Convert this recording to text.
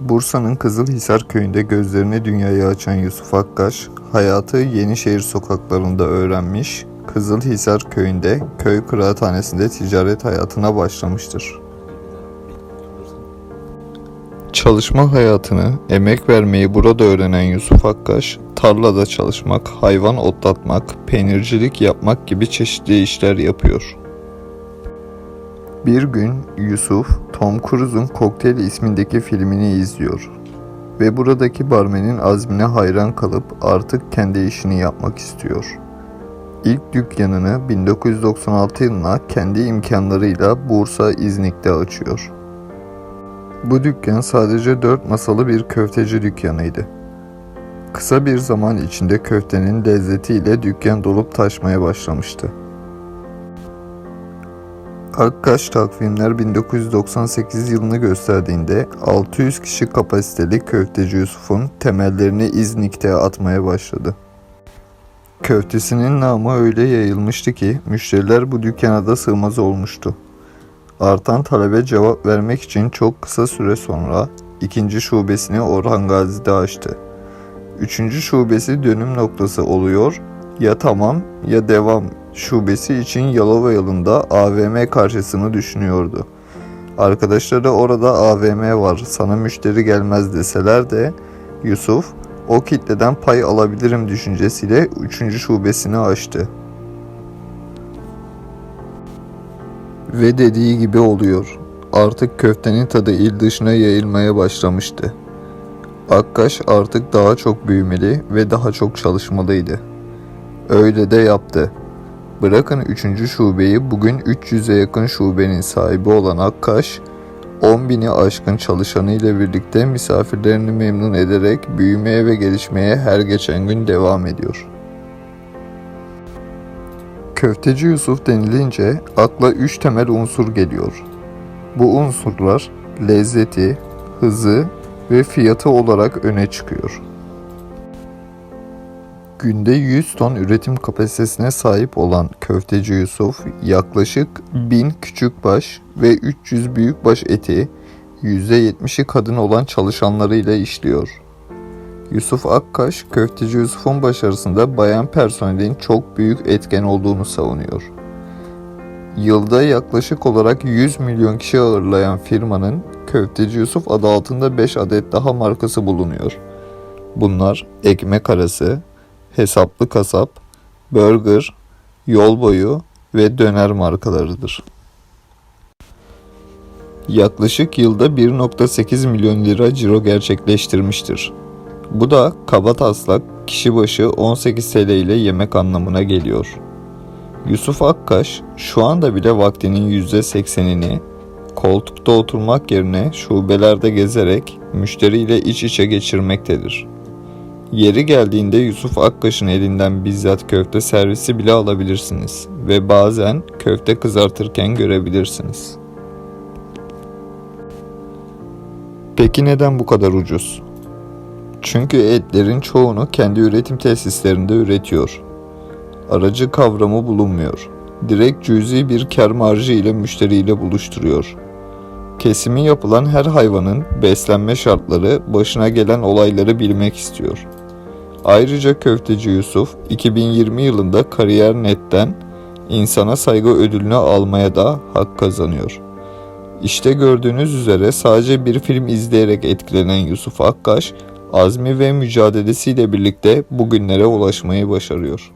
Bursa'nın Kızılhisar köyünde gözlerini dünyaya açan Yusuf Akkaş, hayatı Yenişehir sokaklarında öğrenmiş, Kızılhisar köyünde köy kıraathanesinde ticaret hayatına başlamıştır. Çalışma hayatını, emek vermeyi burada öğrenen Yusuf Akkaş, tarlada çalışmak, hayvan otlatmak, peynircilik yapmak gibi çeşitli işler yapıyor. Bir gün Yusuf, Tom Cruise'un Kokteyl ismindeki filmini izliyor ve buradaki barmenin azmine hayran kalıp artık kendi işini yapmak istiyor. İlk dükkanını 1996 yılında kendi imkanlarıyla Bursa İznik'te açıyor. Bu dükkan sadece 4 masalı bir köfteci dükkanıydı. Kısa bir zaman içinde köftenin lezzetiyle dükkan dolup taşmaya başlamıştı. Akkaş takvimler 1998 yılını gösterdiğinde 600 kişi kapasiteli köfteci Yusuf'un temellerini İznik'te atmaya başladı. Köftesinin namı öyle yayılmıştı ki müşteriler bu dükkana da sığmaz olmuştu. Artan talebe cevap vermek için çok kısa süre sonra ikinci şubesini Orhan Gazi'de açtı. Üçüncü şubesi dönüm noktası oluyor. Ya tamam ya devam şubesi için Yalova yolunda AVM karşısını düşünüyordu. Arkadaşları orada AVM var sana müşteri gelmez deseler de Yusuf o kitleden pay alabilirim düşüncesiyle 3. şubesini açtı. Ve dediği gibi oluyor. Artık köftenin tadı il dışına yayılmaya başlamıştı. Akkaş artık daha çok büyümeli ve daha çok çalışmalıydı. Öyle de yaptı. Bırakın 3. şubeyi bugün 300'e yakın şubenin sahibi olan Akkaş, 10 bini aşkın çalışanı ile birlikte misafirlerini memnun ederek büyümeye ve gelişmeye her geçen gün devam ediyor. Köfteci Yusuf denilince akla 3 temel unsur geliyor. Bu unsurlar lezzeti, hızı ve fiyatı olarak öne çıkıyor. Günde 100 ton üretim kapasitesine sahip olan Köfteci Yusuf yaklaşık 1000 küçükbaş ve 300 büyükbaş eti %70'i kadın olan çalışanlarıyla işliyor. Yusuf Akkaş, Köfteci Yusuf'un başarısında bayan personelin çok büyük etken olduğunu savunuyor. Yılda yaklaşık olarak 100 milyon kişi ağırlayan firmanın Köfteci Yusuf adı altında 5 adet daha markası bulunuyor. Bunlar ekmek arası, hesaplı kasap, burger, yol boyu ve döner markalarıdır. Yaklaşık yılda 1.8 milyon lira ciro gerçekleştirmiştir. Bu da kaba taslak kişi başı 18 TL ile yemek anlamına geliyor. Yusuf Akkaş şu anda bile vaktinin %80'ini koltukta oturmak yerine şubelerde gezerek müşteriyle iç içe geçirmektedir. Yeri geldiğinde Yusuf Akkaş'ın elinden bizzat köfte servisi bile alabilirsiniz ve bazen köfte kızartırken görebilirsiniz. Peki neden bu kadar ucuz? Çünkü etlerin çoğunu kendi üretim tesislerinde üretiyor. Aracı kavramı bulunmuyor. Direkt cüzi bir kar marjı ile müşteriyle buluşturuyor. Kesimi yapılan her hayvanın beslenme şartları, başına gelen olayları bilmek istiyor. Ayrıca köfteci Yusuf 2020 yılında Kariyer Net'ten insana saygı ödülünü almaya da hak kazanıyor. İşte gördüğünüz üzere sadece bir film izleyerek etkilenen Yusuf Akkaş, azmi ve mücadelesiyle birlikte bugünlere ulaşmayı başarıyor.